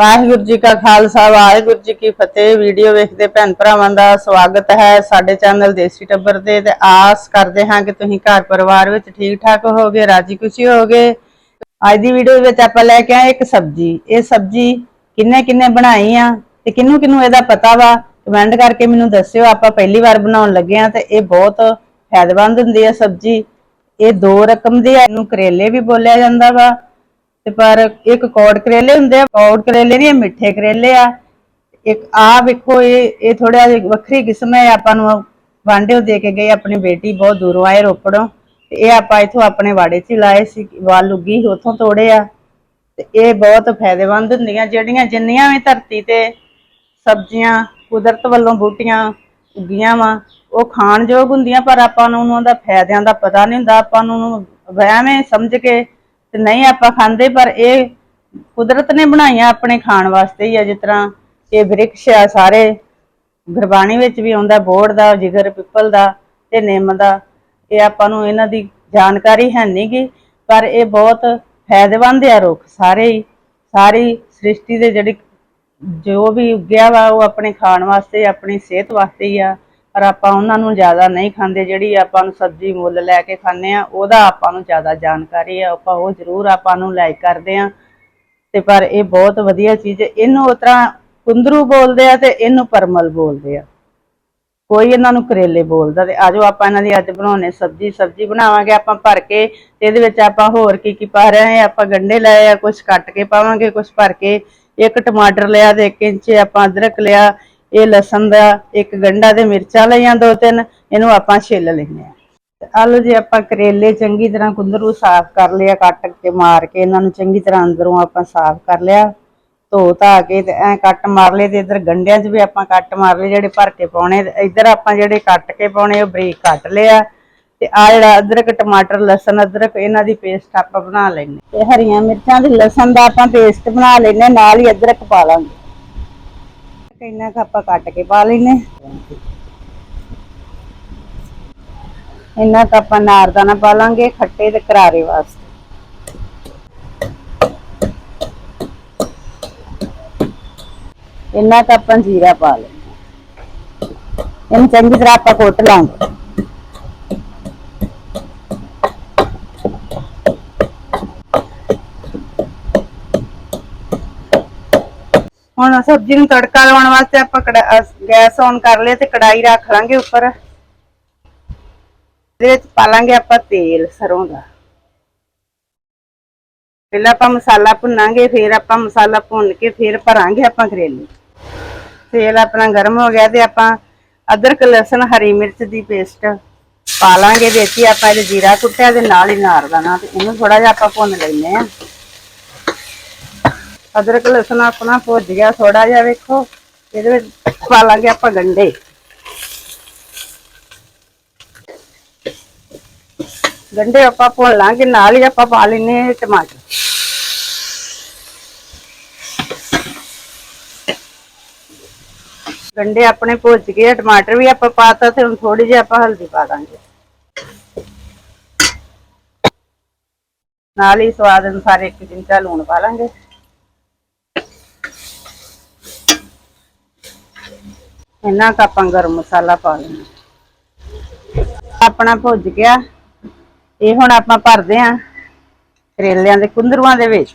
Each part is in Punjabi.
ਵਾਹਿਗੁਰੂ ਜੀ ਕਾ ਖਾਲਸਾ, ਵਾਹਿਗੁਰੂ ਜੀ ਕੀ ਫਤਿਹ। ਵੀਡੀਓ ਵੇਖਦੇ ਭੈਣ ਭਰਾਵਾਂ ਦਾ ਸਵਾਗਤ ਹੈ ਸਾਡੇ ਚੈਨਲ ਦੇਸੀ ਟੱਬਰ ਤੇ ਤੇ ਆਸ ਕਰਦੇ ਹਾਂ ਕਿ ਤੁਸੀਂ ਘਰ ਪਰਿਵਾਰ ਵਿੱਚ ਠੀਕ ਠਾਕ ਹੋਗੇ ਰਾਜੀ ਖੁਸ਼ੀ ਹੋਗੇ ਅੱਜ ਦੀ ਵੀਡੀਓ ਵਿੱਚ ਆਪਾਂ ਲੈ ਕੇ ਆਏ ਇੱਕ ਸਬਜੀ। ਇਹ ਸਬਜੀ ਕਿੰਨੇ ਕਿੰਨੇ ਬਣਾਈ ਆ ਤੇ ਕਿੰਨੂੰ ਕਿੰਨੂੰ ਇਹਦਾ ਪਤਾ ਵਾ? ਕਮੈਂਟ ਕਰਕੇ ਮੈਨੂੰ ਦੱਸਿਓ। ਆਪਾਂ ਪਹਿਲੀ ਵਾਰ ਬਣਾਉਣ ਲੱਗੇ ਆ ਤੇ ਇਹ ਬਹੁਤ ਫਾਇਦੇਮੰਦ ਹੁੰਦੀ ਆ ਸਬਜੀ। ਇਹ ਦੋ ਰਕਮ ਦੀ ਆ, ਇਹਨੂੰ ਕਰੇਲੇ ਵੀ ਬੋਲਿਆ ਜਾਂਦਾ ਵਾ। ਤੇ ਪਰ ਇੱਕ ਕੌੜ ਕਰੇਲੇ ਹੁੰਦੇ ਆ, ਕੌੜ ਕਰੇਲੇ ਨਹੀਂ ਮਿੱਠੇ ਕਰੇਲੇ ਆ। ਇੱਕ ਆ ਵੇਖੋ, ਇਹ ਇਹ ਥੋੜਾ ਵੱਖਰੀ ਕਿਸਮ ਹੈ, ਆਪਾਂ ਨੂੰ ਵਾਂਡਿਓ ਦੇ ਕੇ ਗਏ, ਆਪਣੀ ਬੇਟੀ ਬਹੁਤ ਦੂਰੋਂ ਆਏ ਰੋਪੜੋਂ। ਤੇ ਇਹ ਆਪਾਂ ਇਥੋਂ ਆਪਣੇ ਵਾੜੇ 'ਚ ਲਾਏ ਸੀ, ਵਾਲ ਲੁੱਗੀ ਸੀ, ਉੱਥੋਂ ਤੋੜੇ ਆ। ਤੇ ਇਹ ਬਹੁਤ ਫਾਇਦੇਮੰਦ ਹੁੰਦੀਆਂ, ਜਿਹੜੀਆਂ ਜਿੰਨੀਆਂ ਵੀ ਧਰਤੀ ਤੇ ਸਬਜ਼ੀਆਂ, ਕੁਦਰਤ ਵੱਲੋਂ ਬੂਟੀਆਂ ਉੱਗੀਆਂ ਵਾ, ਉਹ ਖਾਣ ਯੋਗ ਹੁੰਦੀਆਂ, ਪਰ ਆਪਾਂ ਨੂੰ ਉਹਨਾਂ ਦਾ ਫਾਇਦਿਆਂ ਦਾ ਪਤਾ ਨਹੀਂ ਹੁੰਦਾ। ਆਪਾਂ ਨੂੰ ਵਹਿਵੇਂ ਸਮਝ ਕੇ ਤੇ ਨਹੀਂ ਆਪਾਂ ਖਾਂਦੇ, ਪਰ ਇਹ ਕੁਦਰਤ ਨੇ ਬਣਾਈਆਂ ਆਪਣੇ ਖਾਣ ਵਾਸਤੇ ਹੀ ਆ, ਜਿਸ ਤਰ੍ਹਾਂ ਇਹ ਬ੍ਰਿਕਸ਼ ਆ ਸਾਰੇ। ਗੁਰਬਾਣੀ ਵਿੱਚ ਵੀ ਆਉਂਦਾ, ਬੋੜ ਦਾ, ਜਿਗਰ, ਪਿੱਪਲ ਦਾ ਤੇ ਨਿੰਮ ਦਾ। ਇਹ ਆਪਾਂ ਨੂੰ ਇਹਨਾਂ ਦੀ ਜਾਣਕਾਰੀ ਹੈ ਨਹੀਂਗੀ ਪਰ ਇਹ ਬਹੁਤ ਫਾਇਦੇਮੰਦ ਆ ਰੁੱਖ, ਸਾਰੇ ਹੀ। ਸਾਰੀ ਸ੍ਰਿਸ਼ਟੀ ਦੇ ਜਿਹੜੀ ਜੋ ਵੀ ਉੱਗਿਆ ਵਾ, ਉਹ ਆਪਣੇ ਖਾਣ ਵਾਸਤੇ, ਆਪਣੀ ਸਿਹਤ ਵਾਸਤੇ ਹੀ ਆ। ਪਰ ਆਪਾਂ ਉਹਨਾਂ ਨੂੰ ਜ਼ਿਆਦਾ ਨਹੀਂ ਖਾਂਦੇ, ਜਿਹੜੀ ਆਪਾਂ ਨੂੰ ਸਬਜ਼ੀ ਮੁੱਲ ਲੈ ਕੇ ਖਾਂਦੇ ਆ ਉਹਦਾ ਆਪਾਂ ਨੂੰ ਜ਼ਿਆਦਾ ਜਾਣਕਾਰੀ ਆ, ਆਪਾਂ ਉਹ ਜ਼ਰੂਰ ਆਪਾਂ ਨੂੰ ਲਾਈਕ ਕਰਦੇ ਆ ਤੇ ਪਰ ਇਹ ਬਹੁਤ ਵਧੀਆ ਚੀਜ਼ ਇਹਨੂੰ ਉਸ ਕੁੰਦਰੂ ਬੋਲਦੇ ਆ ਤੇ ਇਹਨੂੰ ਪਰਮਲ ਬੋਲਦੇ ਆ। ਕੋਈ ਇਹਨਾਂ ਨੂੰ ਕਰੇਲੇ ਬੋਲਦਾ ਤੇ ਆਜੋ ਆਪਾਂ ਇਹਨਾਂ ਦੀ ਅੱਜ ਬਣਾਉਣੇ ਸਬਜ਼ੀ ਸਬਜ਼ੀ ਬਣਾਵਾਂਗੇ, ਆਪਾਂ ਭਰ ਕੇ ਤੇ ਇਹਦੇ ਵਿੱਚ ਆਪਾਂ ਹੋਰ ਕੀ ਕੀ ਪਾ ਰਹੇ ਆ ਆਪਾਂ ਗੰਡੇ ਲਏ ਆ ਕੁਝ ਕੱਟ ਕੇ ਪਾਵਾਂਗੇ ਕੁਝ ਭਰ ਕੇ, ਇੱਕ ਟਮਾਟਰ ਲਿਆ ਤੇ 1 ਇੰਚ ਆਪਾਂ ਅਦਰਕ ਲਿਆ ਇਹ ਲਸਣ ਦਾ ਇੱਕ ਗੰਡਾ ਤੇ ਮਿਰਚਾਂ ਲਈਆਂ ਦੋ ਤਿੰਨ, ਇਹਨੂੰ ਆਪਾਂ ਛਿੱਲ ਲੈਂਦੇ ਆ ਤੇ ਆਲੂ ਜੀ, ਆਪਾਂ ਕਰੇਲੇ ਚੰਗੀ ਤਰ੍ਹਾਂ ਕੁੰਦਰੂ ਸਾਫ਼ ਕਰ ਲਿਆ, ਕੱਟ ਕੇ ਮਾਰ ਕੇ ਇਹਨਾਂ ਨੂੰ ਚੰਗੀ ਤਰ੍ਹਾਂ ਅੰਦਰੋਂ ਆਪਾਂ ਸਾਫ਼ ਕਰ ਲਿਆ। ਧੋ ਧਾ ਕੇ ਤੇ ਐ ਕੱਟ ਮਾਰ ਲਏ ਤੇ ਇਧਰ ਗੰਡਿਆਂ 'ਚ ਵੀ ਆਪਾਂ ਕੱਟ ਮਾਰ ਲਏ, ਜਿਹੜੇ ਭਰ ਕੇ ਪਾਉਣੇ। ਤੇ ਇਧਰ ਆਪਾਂ ਜਿਹੜੇ ਕੱਟ ਕੇ ਪਾਉਣੇ, ਉਹ ਬਰੀਕ ਕੱਟ ਲਿਆ। ਤੇ ਆ ਜਿਹੜਾ ਅਦਰਕ, ਟਮਾਟਰ, ਲਸਣ, ਅਦਰਕ, ਇਹਨਾਂ ਦੀ ਪੇਸਟ ਆਪਾਂ ਬਣਾ ਲੈਣੇ ਤੇ ਹਰੀਆਂ ਮਿਰਚਾਂ ਤੇ ਲਸਣ ਦਾ ਆਪਾਂ ਪੇਸਟ ਬਣਾ ਲੈਣੇ ਨਾਲ ਹੀ ਅਦਰਕ ਪਾ ਲਾਂਗੇ। ਇੰਨਾ ਕੁ ਆਪਾਂ ਕੱਟ ਕੇ ਪਾ ਲੈਨੇ ਇੰਨਾ ਕੁ ਆਪਾਂ ਨਾਰਦਾਨਾ ਪਾ ਲਾਂਗੇ, ਖੱਟੇ ਤੇ ਕਰਾਰੇ ਵਾਸਤੇ। ਇੰਨਾ ਕੁ ਆਪਾਂ ਜੀਰਾ ਪਾ ਲੈਣਾ ਇਹਨੂੰ ਚੰਗੀ ਤਰ੍ਹਾਂ ਆਪਾਂ ਕੁੱਟ ਲਾਂਗੇ। ਹੁਣ ਸਬਜ਼ੀ ਨੂੰ ਤੜਕਾ ਲਾਉਣ ਵਾਸਤੇ ਆਪਾਂ ਕੜਾ- ਗੈਸ ਔਨ ਕਰ ਲਿਆ ਤੇ ਕੜਾਈ ਰੱਖ ਲਾਂਗੇ ਉੱਪਰ। ਇਹਦੇ ਵਿੱਚ ਪਾ ਲਾਂਗੇ ਆਪਾਂ ਤੇਲ ਸਰੋਂ ਦਾ। ਪਹਿਲਾਂ ਆਪਾਂ ਮਸਾਲਾ ਭੁੰਨਾਂਗੇ, ਫਿਰ ਆਪਾਂ ਮਸਾਲਾ ਭੁੰਨ ਕੇ ਫਿਰ ਭਰਾਂਗੇ ਆਪਾਂ ਕਰੇਲੇ ਤੇਲ ਆਪਣਾ ਗਰਮ ਹੋ ਗਿਆ ਤੇ ਆਪਾਂ ਅਦਰਕ, ਲਸਣ, ਹਰੀ ਮਿਰਚ ਦੀ ਪੇਸਟ ਪਾ ਲਾਂਗੇ ਵਿੱਚ ਹੀ ਆਪਾਂ ਇਹਦੇ ਜੀਰਾ ਕੁੱਟਿਆ ਤੇ ਨਾਲ ਹੀ ਨਾਰ ਦਾਣਾ ਤੇ ਇਹਨੂੰ ਥੋੜਾ ਜਿਹਾ ਆਪਾਂ ਭੁੰਨ ਲੈਨੇ ਆ ਅਦਰਕ ਲਸਣ ਆਪਣਾ ਭੁੱਜ ਗਿਆ ਥੋੜਾ ਜਿਹਾ ਵੇਖੋ, ਇਹਦੇ ਵਿੱਚ ਪਾ ਲਾਂਗੇ ਆਪਾਂ ਗੰਡੇ। ਗੰਡੇ ਆਪਾਂ ਭੁੰਨ ਲਾਂਗੇ, ਨਾਲ ਹੀ ਆਪਾਂ ਪਾ ਲੈਨੇ ਟਮਾਟਰ। ਗੰਡੇ ਆਪਣੇ ਭੁੱਜ ਗਏ ਟਮਾਟਰ ਵੀ ਆਪਾਂ ਪਾਤਾ ਤੇ ਹੁਣ ਥੋੜੀ ਜਿਹੀ ਆਪਾਂ ਹਲਦੀ ਪਾ ਦਾਂਗੇ। ਨਾਲ ਹੀ ਸਵਾਦ ਅਨੁਸਾਰ ਇੱਕ ਚਮਚਾ ਲੂਣ ਪਾ ਲਾਂਗੇ। ਇੰਨਾ ਕੁ ਆਪਾਂ ਗਰਮ ਮਸਾਲਾ ਪਾ ਲੈਣਾ। ਆਪਣਾ ਭੁੱਜ ਗਿਆ। ਇਹ ਹੁਣ ਆਪਾਂ ਭਰਦੇ ਆਂ ਕਰੇਲਿਆਂ ਦੇ ਕੁੰਦਰੂਆਂ ਦੇ ਵਿੱਚ।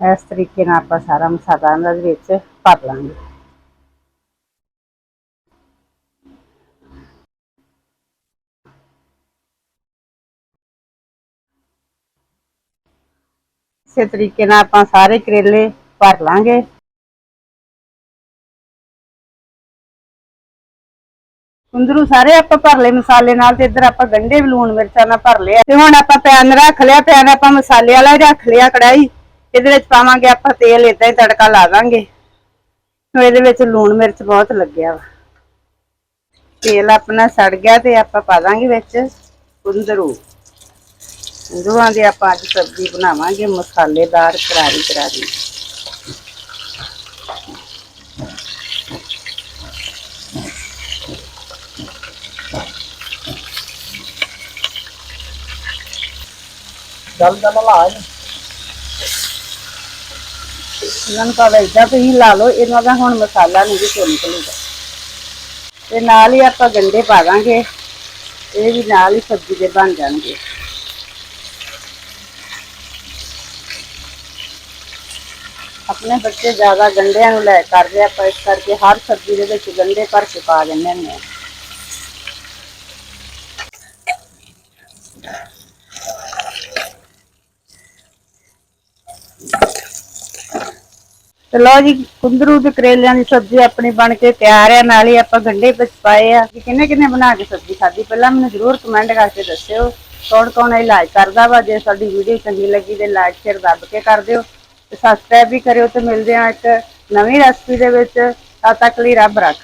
ਇਸ ਤਰੀਕੇ ਨਾਲ ਆਪਾਂ ਸਾਰਾ ਮਸਾਲਾ ਇਹਨਾਂ ਦੇ ਵਿੱਚ ਭਰ ਲਾਂਗੇ। ਇਸੇ ਤਰੀਕੇ ਨਾਲ ਆਪਾਂ ਸਾਰੇ ਕਰੇਲੇ ਭਰ ਲਾਂਗੇ। ਕੁੰਦਰੂ ਸਾਰੇ ਆਪਾਂ ਭਰ ਲਏ ਮਸਾਲੇ ਨਾਲ ਤੇ ਇੱਧਰ ਆਪਾਂ ਗੰਢੇ ਵੀ ਲੂਣ ਮਿਰਚਾਂ ਨਾਲ ਭਰ ਲਿਆ। ਤੇ ਹੁਣ ਆਪਾਂ ਪੈਨ ਰੱਖ ਲਿਆ, ਪੈਨ ਆਪਾਂ ਮਸਾਲੇ ਵਾਲਾ ਹੀ ਰੱਖ ਲਿਆ ਕੜਾਈ ਇਹਦੇ ਵਿੱਚ ਪਾਵਾਂਗੇ ਆਪਾਂ ਤੇਲ ਇਦਾਂ ਹੀ ਤੜਕਾ ਲਾ ਦਾਂਗੇ। ਹੁਣ ਇਹਦੇ ਵਿੱਚ ਲੂਣ ਮਿਰਚ ਬਹੁਤ ਲੱਗਿਆ ਵਾ। ਤੇਲ ਆਪਣਾ ਸੜ ਗਿਆ ਤੇ ਆਪਾਂ ਪਾ ਦਾਂਗੇ ਵਿੱਚ ਕੁੰਦਰੂ। ਕੁੰਦਰੂਆਂ ਦੀ ਆਪਾਂ ਅੱਜ ਸਬਜ਼ੀ ਬਣਾਵਾਂਗੇ, ਮਸਾਲੇਦਾਰ ਕਰਾਰੀ ਕਰਾਰੀ ਚੱਲ ਚੱਲ ਲਾ ਇਹਨਾਂ ਨੂੰ ਭਾਵੇਂ ਏਦਾਂ ਤੁਸੀਂ ਲਾ ਲਓ, ਇਹਨਾਂ ਦਾ ਹੁਣ ਮਸਾਲਾ ਨਹੀਂ ਵਿੱਚੋਂ ਨਿਕਲੂਗਾ। ਤੇ ਨਾਲ ਹੀ ਆਪਾਂ ਗੰਡੇ ਪਾ ਦਾਂਗੇ, ਇਹ ਵੀ ਨਾਲ ਹੀ ਸਬਜ਼ੀ ਦੇ ਬਣ ਜਾਣਗੇ। ਆਪਣੇ ਬੱਚੇ ਜ਼ਿਆਦਾ ਗੰਢਿਆਂ ਨੂੰ ਲੈ ਕਰਦੇ ਆ, ਆਪਾਂ ਇਸ ਕਰਕੇ ਹਰ ਸਬਜ਼ੀ ਦੇ ਵਿੱਚ ਗੰਢੇ ਭਰ ਕੇ ਪਾ ਦਿੰਦੇ ਹੁੰਦੇ ਤੇ ਲਓ ਜੀ, ਕੁੰਦਰੂ ਤੇ ਕਰੇਲਿਆਂ ਦੀ ਸਬਜ਼ੀ ਆਪਣੀ ਬਣ ਕੇ ਤਿਆਰ ਆ, ਨਾਲ ਹੀ ਆਪਾਂ ਗੰਡੇ ਵਿੱਚ ਪਾਏ ਆ। ਕਿ ਕਿੰਨੇ ਕਿੰਨੇ ਬਣਾ ਕੇ ਸਬਜ਼ੀ ਖਾਧੀ? ਪਹਿਲਾਂ ਮੈਨੂੰ ਜ਼ਰੂਰ ਕਮੈਂਟ ਕਰਕੇ ਦੱਸਿਓ। ਕੌਣ ਕੌਣ ਇਹ ਲਾਈਕ ਕਰਦਾ ਵਾ? ਜੇ ਸਾਡੀ ਵੀਡੀਓ ਚੰਗੀ ਲੱਗੀ ਤੇ ਲਾਈਕ ਸ਼ੇਅਰ ਦੱਬ ਕੇ ਕਰ ਦਿਓ। ਤੇ ਸਬਸਕ੍ਰਾਈਬ ਵੀ ਕਰਿਓ ਤੇ ਮਿਲਦੇ ਆ ਇੱਕ ਨਵੀਂ ਰੈਸਪੀ ਦੇ ਵਿੱਚ। ਤਦ ਤੱਕ ਲਈ ਰੱਬ ਰੱਖ।